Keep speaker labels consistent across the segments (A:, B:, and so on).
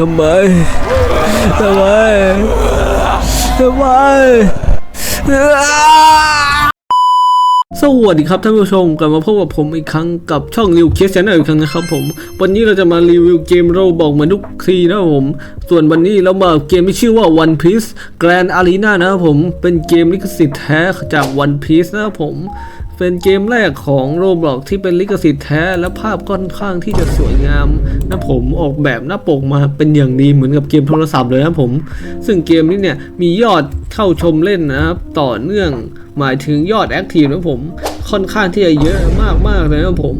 A: ทำไม ทำไม ทำไม สวัสดีครับท่านผู้ชมกลับมาพบกับผมอีกครั้งกับช่องริวเคสแชนแนลอีกครั้งนะครับผม วันนี้เราจะมารีวิวเกมโรบอกเหมือนทุกทีนะครับผม ส่วนวันนี้เรามาเกมที่ชื่อว่า One Piece Grand Arena นะครับผม เป็นเกมลิขสิทธิ์แท้จาก One Piece นะครับผม เป็นเกมแรกของโรบล็อกที่เป็นลิขสิทธิ์แท้และภาพค่อนข้างที่จะสวยงามนะผมออกแบบหน้าปกมาเป็นอย่างดีเหมือนกับเกมโทรศัพท์เลยนะผม ซึ่งเกมนี้เนี่ยมียอดเข้าชมเล่นนะครับต่อเนื่องหมายถึงยอดแอคทีฟนะผมค่อนข้างที่จะเยอะมากๆเลยนะผม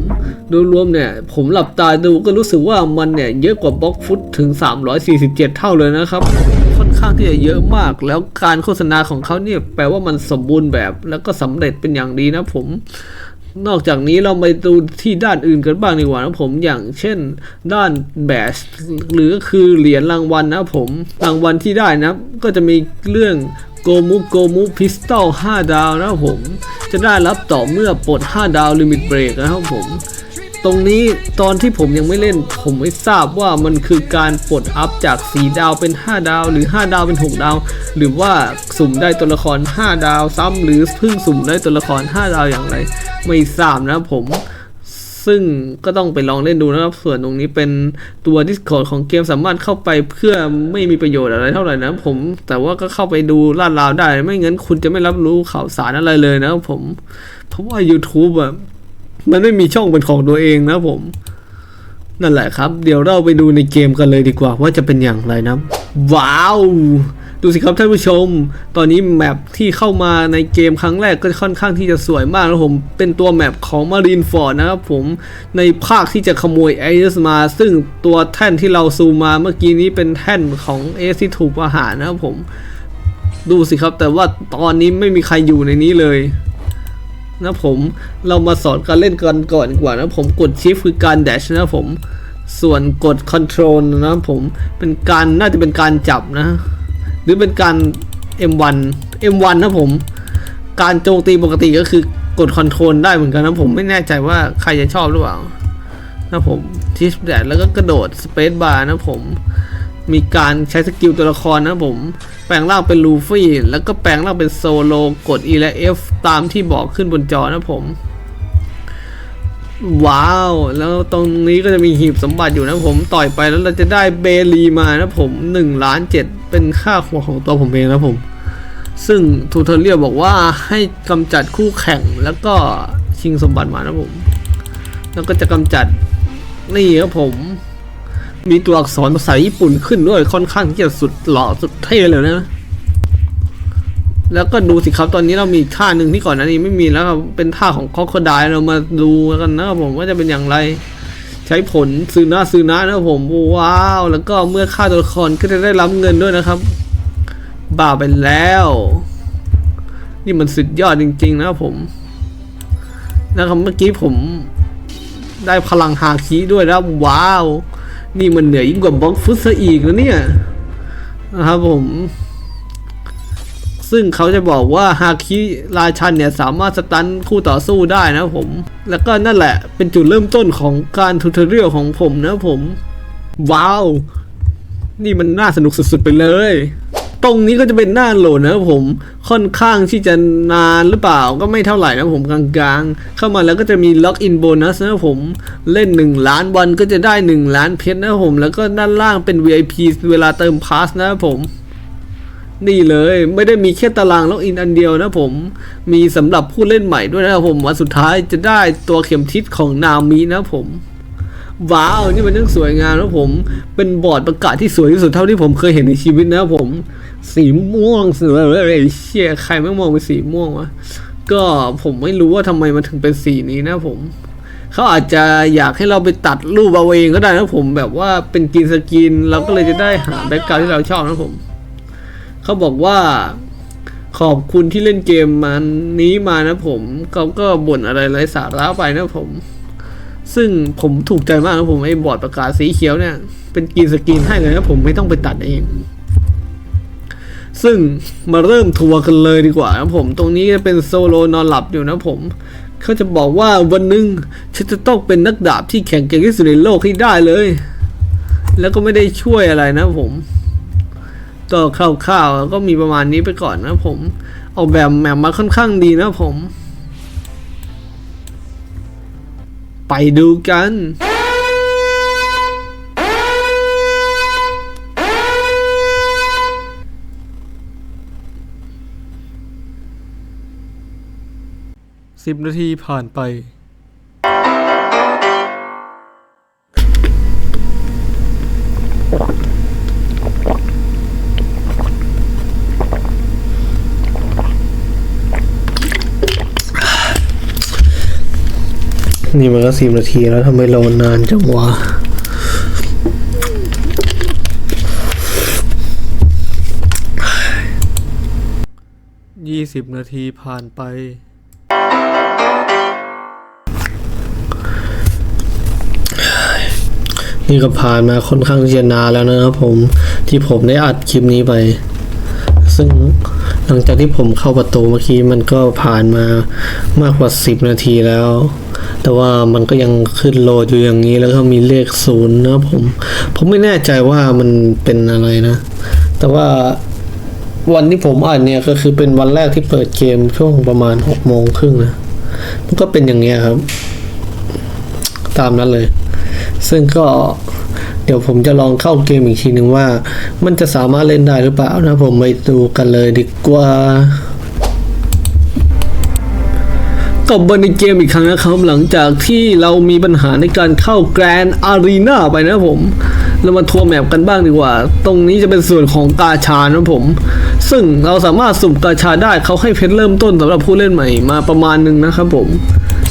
A: โดยรวมเนี่ย ผมหลับตาดูก็รู้สึกว่ามันเนี่ยเยอะกว่าบล็อกฟุตถึง 347 เท่าเลยนะครับ ค่อนข้างที่จะเยอะมาก แล้วการโฆษณาของเขาเนี่ยแปลว่ามันสมบูรณ์แบบแล้วก็สำเร็จเป็นอย่างดีนะผม นอกจากนี้เราไปดูที่ด้านอื่นกันบ้างดีกว่านะผมอย่างเช่น ด้านแบชหรือคือเหรียญรางวัลนะผมรางวัลที่ได้นะ ก็จะมีเรื่องโกมุโกมุพิสตอล5ดาวนะผม จะได้รับต่อเมื่อปลด5ดาวลิมิตเบรกนะครับผม ตรงนี้ตอนที่ผมยังไม่เล่น ผมไม่ทราบว่ามันคือการปลดอัพจาก4ดาวเป็น 5 ดาว หรือ 5 ดาวเป็น 6 ดาว หรือว่าสุ่มได้ตัวละคร 5 ดาวซ้ำหรือเพิ่งสุ่มได้ตัวละคร 5 ดาวอย่างไร ไม่ทราบนะผม ซึ่งก็ต้องไปลองเล่นดูนะครับ ส่วนตรงนี้เป็นตัว Discord ของเกมสามารถเข้าไปเพื่อไม่มีประโยชน์อะไรเท่าไหร่นะผม แต่ว่าก็เข้าไปดูลาดราวได้ ไม่งั้นคุณจะไม่รับรู้ข่าวสารอะไรเลยนะครับผม เพราะว่า YouTube อะ มันไม่มีช่องเป็นของตัวเองนะผม นั่นแหละครับ เดี๋ยวเราไปดูในเกมกันเลยดีกว่า ว่าจะเป็นอย่างไรนะ ว้าว ดูสิครับท่านผู้ชม ตอนนี้แมปที่เข้ามาในเกมครั้งแรกก็ค่อนข้างที่จะสวยมากนะผม เป็นตัวแมปของมารีนฟอร์ดนะครับผม ในภาคที่จะขโมยเอสมา ซึ่งตัวแท่นที่เราซูมมาเมื่อกี้นี้เป็นแท่นของเอสที่ถูกประหารนะครับผม ดูสิครับแต่ว่าตอนนี้ไม่มีใครอยู่ในนี้เลย นะผมเรามาสอนการเล่นกันก่อนดีกว่านะผมกดชิฟคือการแดชนะผม ส่วนกด Control นะผมเป็นการน่าจะเป็นการจับนะ หรือเป็นการ M1 M1 นะผม การโจมตีปกติก็คือกด Control ได้เหมือนกันนะผมไม่แน่ใจว่าใครจะชอบหรือเปล่านะผมชิฟแดชแล้วก็กระโดด Space Bar นะผม มีการใช้สกิลตัวละครนะผม แปลงร่างเป็นลูฟี่ แล้วก็แปลงร่างเป็นโซโลกด E และ F ตามที่บอกขึ้นบนจอนะผม ว้าว แล้วตรงนี้ก็จะมีหีบสมบัติอยู่นะผมต่อยไปแล้วเราจะได้เบลีมานะผม1ล้าน7เป็นค่าหัวของตัวผมเองนะผม ซึ่งทูเทอเรียบอกว่าให้กำจัดคู่แข่งแล้วก็ชิงสมบัติมานะผม แล้วก็จะกำจัดนี่ครับผม มีตัวอักษรภาษาญี่ปุ่นขึ้นด้วยค่อนข้างที่จะสุดหล่อสุดเท่เลยนะ แล้วก็ดูสิครับตอนนี้เรามีท่าหนึ่งที่ก่อนหน้านี้ไม่มีแล้วครับเป็นท่าของคอคดายเรามาดูกันนะครับผมว่าจะเป็นอย่างไร ใช้ผลซื้อหน้าซื้อหน้านะครับผมว้าว แล้วก็เมื่อฆ่าตัวละครก็จะได้รับเงินด้วยนะครับ บ้าไปแล้ว นี่มันสุดยอดจริง ๆ นะครับผม นะครับเมื่อกี้ผมได้พลังฮาคิด้วยนะว้าว นี่มันเหนือยิ่งกว่าบล็อกฟุตซะอีกนะเนี่ยนะครับผม ซึ่งเขาจะบอกว่าฮาคิราชันเนี่ยสามารถสตันคู่ต่อสู้ได้นะผม แล้วก็นั่นแหละเป็นจุดเริ่มต้นของการทูตเรียลของผมนะผม ว้าว นี่มันน่าสนุกสุดๆไปเลย ตรงนี้ก็จะเป็นหน้าโหลดนะครับผมค่อนข้างที่จะนานหรือเปล่าก็ไม่เท่าไหร่นะผมกลางๆ เข้ามาแล้วก็จะมีล็อกอินโบนัสนะผมเล่น 1 ล้านวันก็จะได้ 1 ล้านเพชรนะผม แล้วก็ด้านล่างเป็น VIP เวลาเติมพาสนะผมนี่เลยไม่ได้มีแค่ตารางล็อกอินอันเดียวนะผม มีสำหรับผู้เล่นใหม่ด้วยนะครับผมวันสุดท้ายจะได้ตัวเข็มทิศของนามินะผมว้าวนี่มันเรื่องสวยงามนะผม เป็นบอร์ดประกาศที่สวยที่สุดเท่าที่ผมเคยเห็นในชีวิตนะผม สีม่วงสวยเลยเชี่ยใครไม่มองเป็นสีม่วงวะก็ผมไม่รู้ว่าทำไมมันถึงเป็นสีนี้นะผมเขาอาจจะอยากให้เราไปตัดรูปเอาเองก็ได้นะผมแบบว่าเป็นกรีนสกรีนเราก็เลยจะได้หาแบ็กกราวที่เราชอบนะผมเขาบอกว่าขอบคุณที่เล่นเกมมันนี้มานะผมเขาก็บ่นอะไรไร้สาระไปนะผม ซึ่งผมถูกใจมากนะผมไอ้บอร์ดประกาศสีเขียวเนี่ย เป็นกรีนสกรีนให้เลยนะผมไม่ต้องไปตัดเอง ซึ่งมาเริ่มทัวร์กันเลยดีกว่านะผม ตรงนี้จะเป็นโซโลนอนหลับอยู่นะผม เขาจะบอกว่าวันหนึ่งฉันจะต้องเป็นนักดาบที่แข็งแกร่งที่สุดในโลกให้ได้เลย แล้วก็ไม่ได้ช่วยอะไรนะผมก็คร่าวๆก็มีประมาณนี้ไปก่อนนะผมออกแบบแมปมาค่อนข้างดีนะผม ไปดูกัน สิบนาทีผ่านไป นี่มันก็สิบนาทีแล้วทำไมเรานานจังวะยี่สิบนาทีผ่านไป นี่ก็ผ่านมาค่อนข้างที่จะนานแล้วนะครับผมที่ผมได้อัดคลิปนี้ไป ซึ่งหลังจากที่ผมเข้าประตูเมื่อกี้มันก็ผ่านมามากกว่า 10 นาทีแล้ว แต่ว่ามันก็ยังขึ้นโหลดอยู่อย่างนี้แล้วก็มีเลขศูนย์นะผม ผมไม่แน่ใจว่ามันเป็นอะไรนะ แต่ว่าวันที่ผมอ่านเนี่ยก็คือเป็นวันแรกที่เปิดเกมช่วงประมาณ6โมงครึ่งนะ มันก็เป็นอย่างเงี้ยครับ ตามนั้นเลย ซึ่งก็เดี๋ยวผมจะลองเข้าเกมอีกทีหนึ่งว่า มันจะสามารถเล่นได้หรือเปล่านะผมไปดูกันเลยดีกว่ากลับมาในเกมอีกครั้งนะครับหลังจากที่เรามีปัญหาในการเข้าแกรนอารีนาไปนะผม เรามาทัวร์แมปกันบ้างดีกว่า ตรงนี้จะเป็นส่วนของกาชานะผม ซึ่งเราสามารถสุ่มกาชาได้เขาให้เพชรเริ่มต้นสำหรับผู้เล่นใหม่มาประมาณหนึ่งนะครับผม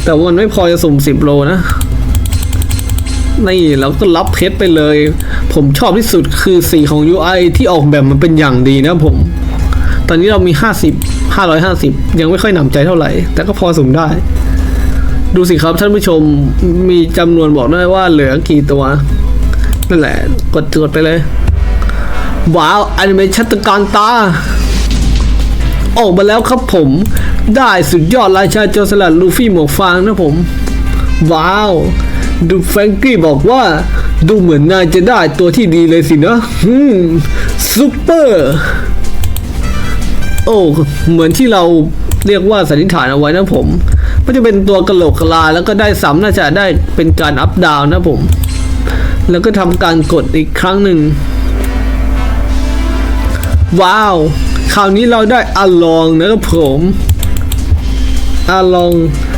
A: แต่วันไม่พอจะสุ่ม 10 โลนะ นี่เราก็รับเพชรไปเลย ผมชอบที่สุดคือสีของ UI ที่ออกแบบมันเป็นอย่างดีนะผม ตอนนี้เรามี 50 550 ยังไม่ค่อยหนำใจเท่าไหร่ แต่ก็พอสมได้ ดูสิครับท่านผู้ชมมีจำนวนบอกได้ว่าเหลือกี่ตัว นั่นแหละ กดกดไปเลย ว้าวอนิเมชันตะการตา ออกมาแล้วครับผม ได้สุดยอดราชาโจรสลัดลูฟี่หมวกฟางนะผม ว้าว ดูแฟรงกี้บอกว่า ดูเหมือนนายจะได้ตัวที่ดีเลยสินะอืมซุปเปอร์ โอ้ เหมือนที่เราเรียกว่าสันนิษฐานเอาไว้นะผม มันจะเป็นตัวกระโหลกกลา แล้วก็ได้ซ้ำน่าจะได้เป็นการอัพดาวนะผม แล้วก็ทำการกดอีกครั้งหนึ่ง ว้าว คราวนี้เราได้อาลองนะครับผมอาลอง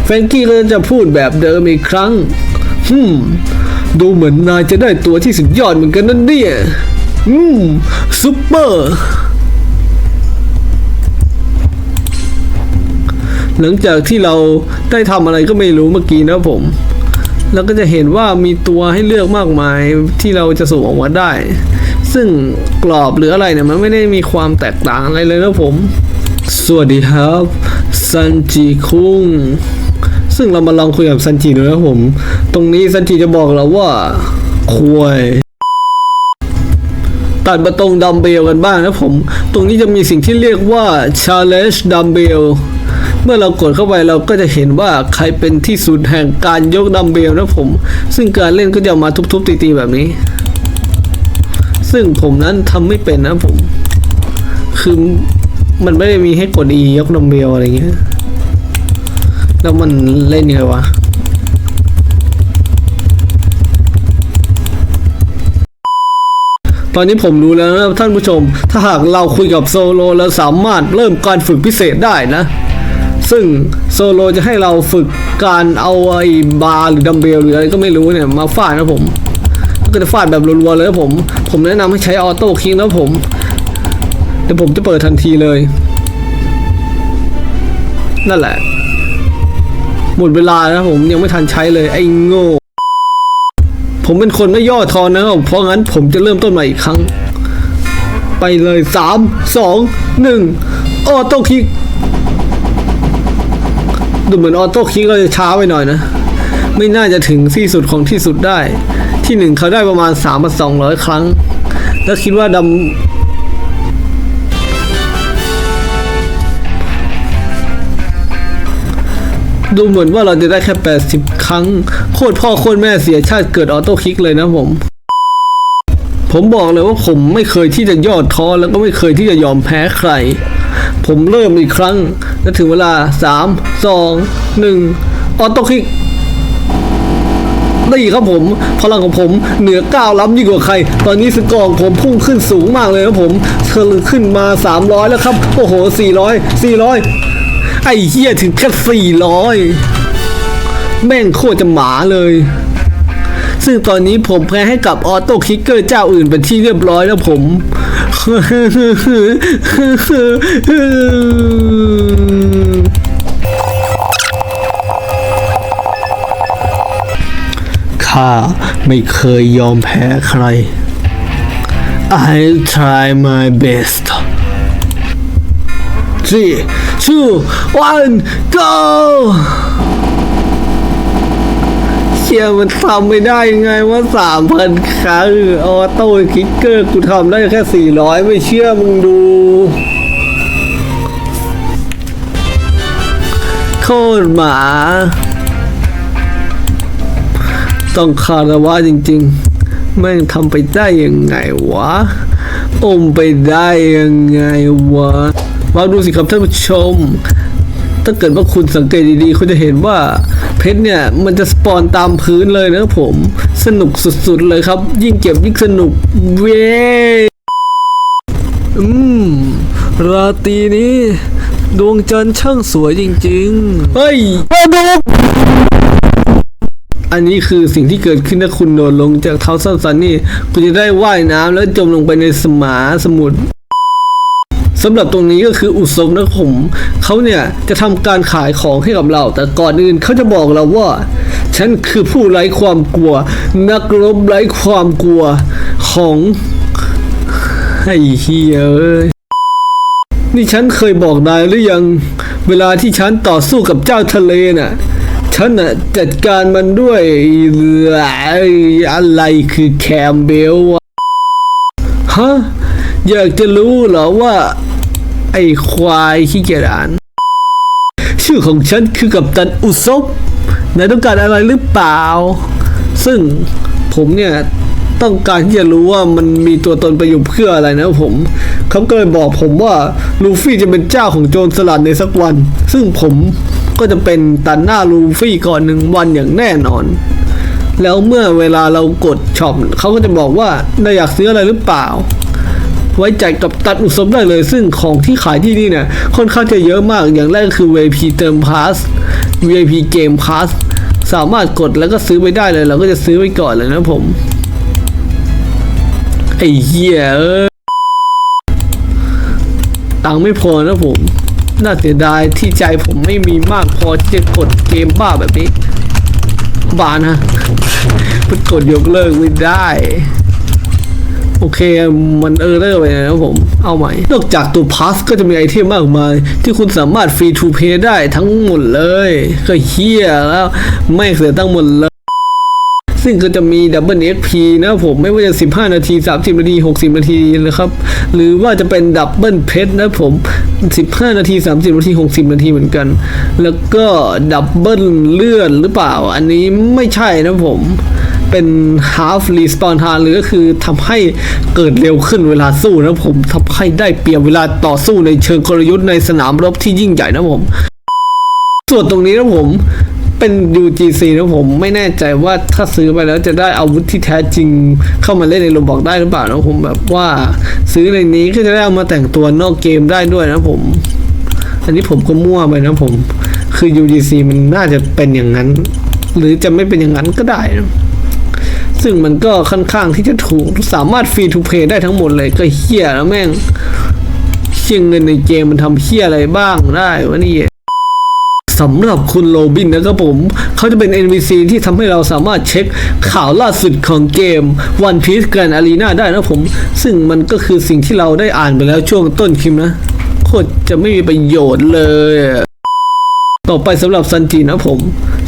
A: แฟรงกี้ก็จะพูดแบบเดิมอีกครั้ง ฮึมดูเหมือนนายจะได้ตัวที่สุดยอดเหมือนกันนั่นเนี่ยอืมซุปเปอร์ หลังจากที่เราได้ทำอะไรก็ไม่รู้เมื่อกี้นะผม แล้วก็จะเห็นว่ามีตัวให้เลือกมากมายที่เราจะส่งออกมาได้ ซึ่งกรอบหรืออะไรเนี่ยมันไม่ได้มีความแตกต่างอะไรเลยนะผม สวัสดีครับซันจิคุง ซึ่งเรามาลองคุยกับซันจิดูนะผม ตรงนี้ซันจิจะบอกเราว่าควายตัดมาตรงดัมเบลกันบ้างนะผม ตรงนี้จะมีสิ่งที่เรียกว่า challenge dumbbell เมื่อเรากดเข้าไปเราก็จะเห็นว่าใครเป็นที่สุดแห่งการยกดัมเบลนะผม ซึ่งการเล่นก็จะมาทุบๆตีๆแบบนี้ ซึ่งผมนั้นทำไม่เป็นนะผม คือมันไม่ได้มีให้กด E ยกดัมเบลอะไรเงี้ย แล้วมันเล่นยังไงวะ ตอนนี้ผมรู้แล้วนะท่านผู้ชม ถ้าหากเราคุยกับโซโลเราสามารถเริ่มการฝึกพิเศษได้นะ ซึ่งโซโลจะให้เราฝึกการเอาไอ้บาร์หรือดัมเบลหรืออะไรก็ไม่รู้เนี่ยมาฟาดนะผมก็จะฟาดแบบรัวๆเลยผม ผมแนะนำให้ใช้ออโต้คิงนะผม เดี๋ยวผมจะเปิดทันทีเลย นั่นแหละ หมดเวลาแล้วผมยังไม่ทันใช้เลยไอ้โง่ ผมเป็นคนไม่ย่อท้อนะครับ เพราะงั้นผมจะเริ่มต้นใหม่อีกครั้ง ไปเลยสามสองหนึ่งออโต้คลิกดูเหมือนออโต้คลิกก็จะช้าไปหน่อยนะ ไม่น่าจะถึงที่สุดของที่สุดได้ ที่หนึ่งเขาได้ประมาณสามพันสองร้อยครั้ง แล้วคิดว่าดำ ดูเหมือนว่าเราจะได้แค่ 80 ครั้ง โคตรพ่อโคตรแม่เสียชาติเกิดออโต้คลิกเลยนะผม ผมบอกเลยว่าผมไม่เคยที่จะย่อท้อแล้วก็ไม่เคยที่จะยอมแพ้ใคร ผมเริ่มอีกครั้งและถึงเวลา 3 2 1 ออโต้คลิกนี่ครับผม พลังของผมเหนือก้าวล้ำยิ่งกว่าใคร ตอนนี้สกอร์ของผมพุ่งขึ้นสูงมากเลยครับผมเธอขึ้นมา 300 แล้วครับ โอ้โห 400 400 ไอ้เหี้ยถึงแค่400แม่งโคตรจะหมาเลย ซึ่งตอนนี้ผมแพ้ให้กับออโต้คิกเกอร์เจ้าอื่นเป็นที่เรียบร้อยแล้วผม ข้าไม่เคยยอมแพ้ใคร I try my best three two one go เชี่ยมันทำไม่ได้ยังไงว่าสามพันครั้งออโต้คิกเกอร์กูทำได้แค่สี่ร้อยไม่เชื่อมึงดูโคตรหมา ต้องคารวะจริงๆ แม่งทำไปได้ยังไงวะ อมไปได้ยังไงวะ มาดูสิครับท่านผู้ชม ถ้าเกิดว่าคุณสังเกตดีๆ คุณจะเห็นว่าเพชรเนี่ยมันจะสปอนตามพื้นเลยนะผม สนุกสุดๆเลยครับ ยิ่งเก็บยิ่งสนุกเว้ยอืม ราตรีนี้ ดวงจันทร์ช่างสวยจริงๆ เฮ้ยดูอันนี้คือสิ่งที่เกิดขึ้นถ้าคุณโดดลงจากเท้าสั้นสันนี่ คุณจะได้ว่ายน้ำแล้วจมลงไปในสมาสมุทร สำหรับตรงนี้ก็คืออุศมนะผมเขาเนี่ยจะทำการขายของให้กับเรา แต่ก่อนอื่นเขาจะบอกเราว่า ฉันคือผู้ไร้ความกลัว นักรบไร้ความกลัวของไอ้เฮียเอ้ยนี่ฉันเคยบอกนายหรือยังเวลาที่ฉันต่อสู้กับเจ้าทะเลน่ะฉันน่ะจัดการมันด้วยอะไรคือแคมเบลวะฮะอยากจะรู้เหรอว่า ไอ้ควายขี้เกียจอ่าน ชื่อของฉันคือกับตันอุซบนายต้องการอะไรหรือเปล่า ซึ่งผมเนี่ยต้องการที่จะรู้ว่ามันมีตัวตนประโยชน์เพื่ออะไรนะผม เขาก็เลยบอกผมว่าลูฟี่จะเป็นเจ้าของโจรสลัดในสักวัน ซึ่งผมก็จะเป็นตันหน้าลูฟี่ก่อนหนึ่งวันอย่างแน่นอน แล้วเมื่อเวลาเรากดช็อปเขาก็จะบอกว่านายอยากซื้ออะไรหรือเปล่า ไว้ใจกับตัดอุสมได้เลย ซึ่งของที่ขายที่นี่เนี่ยค่อนข้างจะเยอะมากอย่างแรกคือ VIP เติม Pass VIP Game Pass สามารถกดแล้วก็ซื้อไปได้เลย เราก็จะซื้อไว้ก่อนเลยนะผม ไอ้เหี้ยเอ้ยตังไม่พอนะผม น่าเสียดายที่ใจผมไม่มีมากพอที่จะกดเกมบ้าแบบนี้ บานะมันกดยกเลิกไม่ได้ โอเคมันเออร์เลอร์ไปนะครับผมเอาใหม่ นอกจากตัวพาสก็จะมีไอเทมมากมาย ที่คุณสามารถฟรีทูเพย์ได้ทั้งหมดเลยก็เฮียแล้วไม่เสียตั้งหมดเลยซึ่งก็จะมีดับเบิลเอ็กพีนะผมไม่ว่าจะ 15 นาที 30 นาที 60 นาทีนะครับ หรือว่าจะเป็นดับเบิลเพชรนะผม 15 นาที 30 นาที 60 นาทีเหมือนกัน แล้วก็ดับเบิลเลื่อนหรือเปล่า อันนี้ไม่ใช่นะผม เป็น half respawn time หรือก็คือทำให้เกิดเร็วขึ้นเวลาสู้นะผมทำให้ได้เปรียบเวลาต่อสู้ในเชิงกลยุทธ์ในสนามรบที่ยิ่งใหญ่นะผม ส่วนตรงนี้นะผมเป็น UGC นะผมไม่แน่ใจว่าถ้าซื้อไปแล้วจะได้อาวุธที่แท้จริงเข้ามาเล่นในโรบอกได้หรือเปล่านะผมแบบว่าซื้อในนี้ก็จะได้เอามาแต่งตัวนอกเกมได้ด้วยนะผม อันนี้ผมก็มั่วไปนะผม คือ UGC มันน่าจะเป็นอย่างนั้น หรือจะไม่เป็นอย่างนั้นก็ได้นะ ซึ่งมันก็ค่อนข้างที่จะถูกสามารถฟรีทูเพย์ได้ทั้งหมดเลยก็เฮี้ยแล้วแม่งเชี่ยเงินในเกมมันทำเฮี้ยอะไรบ้างได้วะนี่สำหรับคุณโรบินนะครับผม เขาจะเป็น NPC ที่ทำให้เราสามารถเช็คข่าวล่าสุดของเกม One Piece Grand Arena ได้นะผม ซึ่งมันก็คือสิ่งที่เราได้อ่านไปแล้วช่วงต้นคลิปนะโคตรจะไม่มีประโยชน์เลย ต่อไปสำหรับซันจีนะผม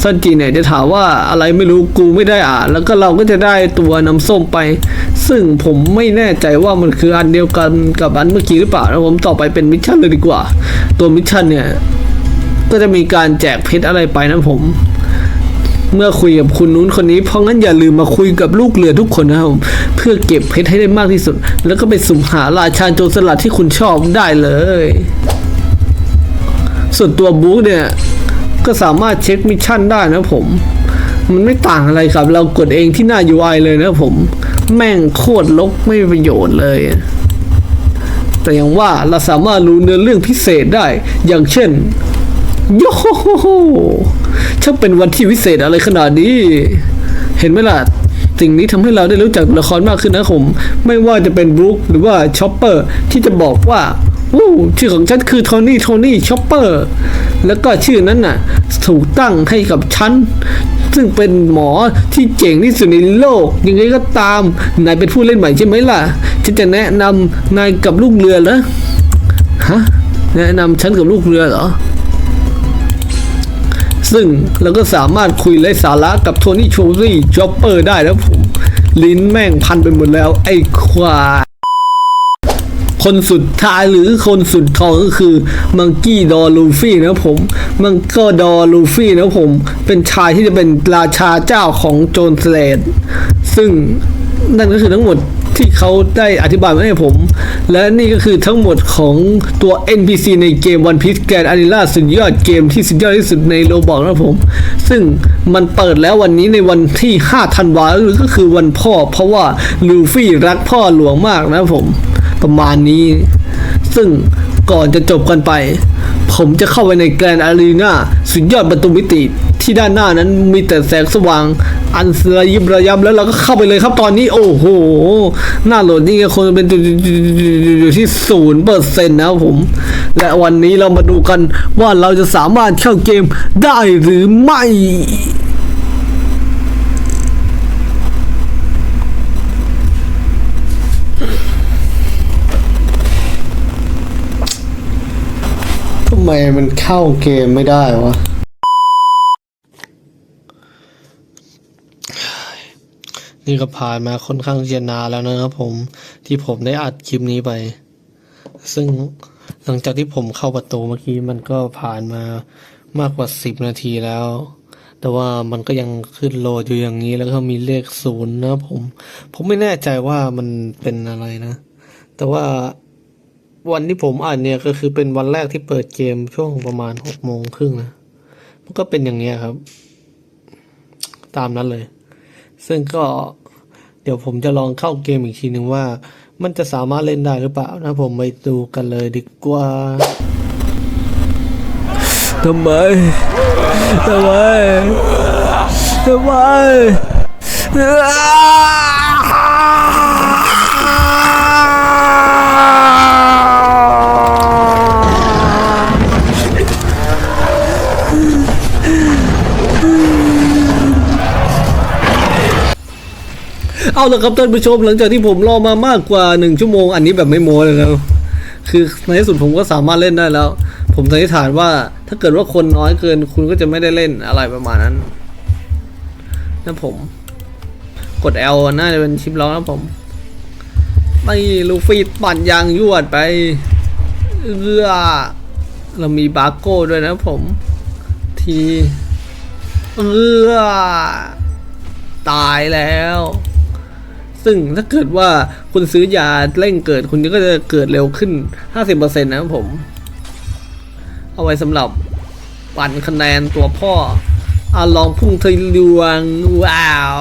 A: ซันจีเนี่ยจะถามว่าอะไรไม่รู้กูไม่ได้อ่านแล้วก็เราก็จะได้ตัวน้ำส้มไป ซึ่งผมไม่แน่ใจว่ามันคืออันเดียวกันกับอันเมื่อกี้หรือเปล่านะผมต่อไปเป็นมิชชั่นเลยดีกว่า ตัวมิชชั่นเนี่ยก็จะมีการแจกเพชรอะไรไปนะผม เมื่อคุยกับคุณนู้นคนนี้เพราะงั้นอย่าลืมมาคุยกับลูกเรือทุกคนนะครับผมเพื่อเก็บเพชรให้ได้มากที่สุด แล้วก็ไปสุ่มหาราชาโจรสลัดที่คุณชอบได้เลย ส่วนตัวบุ๊กเนี่ยก็สามารถเช็คมิชชั่นได้นะผม มันไม่ต่างอะไรครับ เรากดเองที่หน้า UI เลยนะผม แม่งโคตรลกไม่มีประโยชน์เลย แต่อย่างว่าเราสามารถรู้เนื้อเรื่องพิเศษได้ อย่างเช่นโยโฮโฮโฮช่างเป็นวันที่วิเศษอะไรขนาดนี้ เห็นไหมล่ะสิ่งนี้ทำให้เราได้รู้จักละครมากขึ้นนะผม ไม่ว่าจะเป็นบรูคหรือว่าชอปเปอร์ที่จะบอกว่า วู้ชื่อของฉันคือโทนี่โทนี่ชอปเปอร์แล้วก็ชื่อนั้นน่ะ ถูกตั้งให้กับฉัน ซึ่งเป็นหมอที่เก่งที่สุดในโลก ยังไงก็ตาม นายเป็นผู้เล่นใหม่ใช่ไหมล่ะ ฉันจะแนะนำนายกับลูกเรือเหรอฮะแนะนำฉันกับลูกเรือเหรอซึ่งเราก็สามารถคุยไร้สาระกับโทนี่โชรี่จ็อปเปอร์ได้แล้วผม ลิ้นแม่งพันไปหมดแล้ว ไอ้ควาย คนสุดท้ายหรือคนสุดทองก็คือมังกี้ดอลูฟี่นะผม มังก็ดอลูฟี่นะผม เป็นชายที่จะเป็นราชาเจ้าของโจรสเลดซึ่งนั่นก็คือทั้งหมดที่เขาได้อธิบายมาให้ผม และนี่ก็คือทั้งหมดของตัว NPC ในเกม One Piece Grand Arena สุดยอดเกมที่สุดยอดที่สุดในโลบอกนะผม ซึ่งมันเปิดแล้ววันนี้ในวันที่5ธันวาคมก็คือวันพ่อ เพราะว่าลูฟี่รักพ่อหลวงมากนะผม ประมาณนี้ ซึ่งก่อนจะจบกันไป ผมจะเข้าไปในแกรนอารีนาสุดยอดประตูมิติที่ด้านหน้านั้นมีแต่แสงสว่าง อันระยิบระยับแล้วเราก็เข้าไปเลยครับตอนนี้ โอ้โห หน้าโหลดนี่ก็คงเป็นอยู่ที่ศูนย์เปอร์เซ็นต์นะครับผม และวันนี้เรามาดูกันว่าเราจะสามารถเข้าเกมได้หรือไม่ ไมมันเข้าเกมไม่ได้วะ นี่ก็ผ่านมาค่อนข้างจะนานแล้วนะครับผมที่ผมได้อัดคลิปนี้ไป ซึ่งหลังจากที่ผมเข้าประตูเมื่อกี้มันก็ผ่านมามากกว่าสิบนาทีแล้ว แต่ว่ามันก็ยังขึ้นโหลดอยู่อย่างนี้แล้วก็มีเลขศูนย์นะผม ผมไม่แน่ใจว่ามันเป็นอะไรนะ แต่ว่า วันที่ผมอ่านเนี่ยก็คือเป็นวันแรกที่เปิดเกมช่วงประมาณหกโมงครึ่งนะมันก็เป็นอย่างเงี้ยครับ ตามนั้นเลย ซึ่งก็เดี๋ยวผมจะลองเข้าเกมอีกทีหนึ่งว่า มันจะสามารถเล่นได้หรือเปล่านะผมไปดูกันเลยดีกว่าทำไมทำไมทำไม เอาละครับท่านผู้ชมหลังจากที่ผมรอมามากกว่าหนึ่งชั่วโมงอันนี้แบบไม่โม้เลยนะคือในที่สุดผมก็สามารถเล่นได้แล้ว ผมสันนิษฐานว่าถ้าเกิดว่าคนน้อยเกิน คุณก็จะไม่ได้เล่นอะไรประมาณนั้นนะผม กด L น่าจะเป็นชิปล็อกนะผมไม่ลูฟี่ปั่นยางยวดไปเอื้อเรามีบาโก้ด้วยนะผม ทีเอื้อตายแล้ว ซึ่งถ้าเกิดว่าคุณซื้อยาเร่งเกิดคุณก็จะเกิดเร็วขึ้น 50%นะครับผม เอาไว้สำหรับปั่นคะแนนตัวพ่ออาลองพุ่งทะลวง ว้าว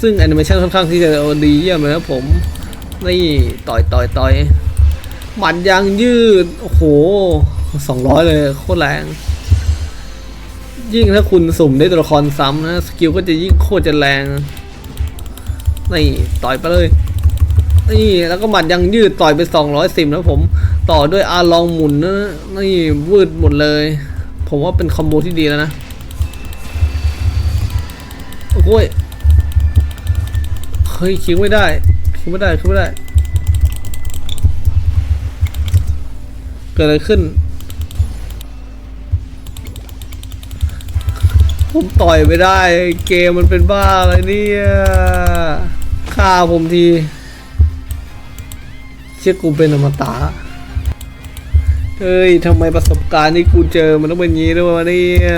A: ซึ่งแอนิเมชันค่อนข้างที่จะดีเยี่ยมเลยนะครับผม นี่ต่อยต่อยต่อยหมัดยางยืด โอ้โห200เลยโคตรแรง ยิ่งถ้าคุณสุ่มได้ตัวละครซ้ำนะ สกิลก็จะยิ่งโคตรจะแรง นี่ต่อยไปเลยนี่แล้วก็หมัดยังยืดต่อยไปสองร้อยสิบนะผมต่อด้วยอาลองหมุนนะนี่วืดหมดเลย ผมว่าเป็นคอมโบที่ดีแล้วนะโอ้ยเฮ้ยคิวไม่ได้คิวไม่ได้คิวไม่ได้ เกิดอะไรขึ้น ผมต่อยไม่ได้ เกมมันเป็นบ้าอะไรเนี่ย ฆ่าผมที เชื่อกูเป็นอมตะเฮ้ยทำไมประสบการณ์ที่กูเจอมันต้องเป็นงี้ด้วยวะเนี่ย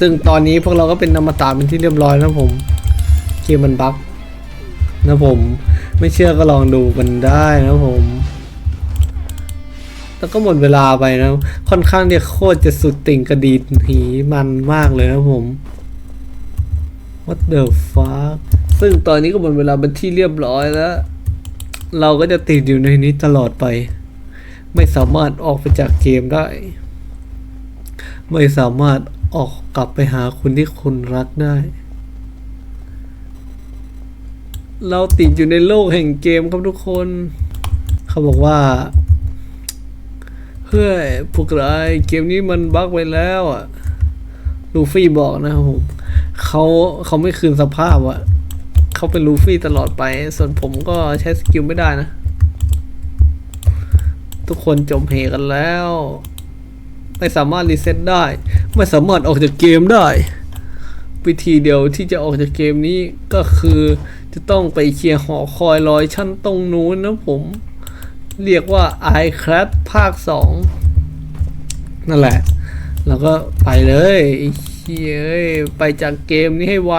A: ซึ่งตอนนี้พวกเราก็เป็นนามตาเป็นที่เรียบร้อยนะผมเกมมันบั๊กนะผมไม่เชื่อก็ลองดูกันได้นะผม แล้วก็หมดเวลาไปนะ ค่อนข้างที่โคตรจะสุดติ่งกระดีดหีมันมากเลยนะผม What the fuck ซึ่งตอนนี้ก็หมดเวลาเป็นที่เรียบร้อยแล้ว เราก็จะติดอยู่ในนี้ตลอดไป ไม่สามารถออกไปจากเกมได้ ไม่สามารถออกกลับไปหาคนที่คุณรักได้ เราติดอยู่ในโลกแห่งเกมครับทุกคน เขาบอกว่าเฮ้ยพวกเรเกมนี้มันบั๊กไปแล้วอะ ลูฟี่บอกนะครับผมเขาเขาไม่คืนสภาพอะ เขาเป็นลูฟี่ตลอดไป ส่วนผมก็ใช้สกิลไม่ได้นะ ทุกคนจมเหกันแล้ว ไม่สามารถรีเซ็ตได้ ไม่สามารถออกจากเกมได้ วิธีเดียวที่จะออกจากเกมนี้ก็คือจะต้องไปเคลียร์หอคอยลอยชั้นตรงนู้นนะผม เรียกว่า i c r a s ภาค 2 นั่นแหละ แล้วก็ไปเลยเฮ้ยไปจากเกมนี้ให้ไว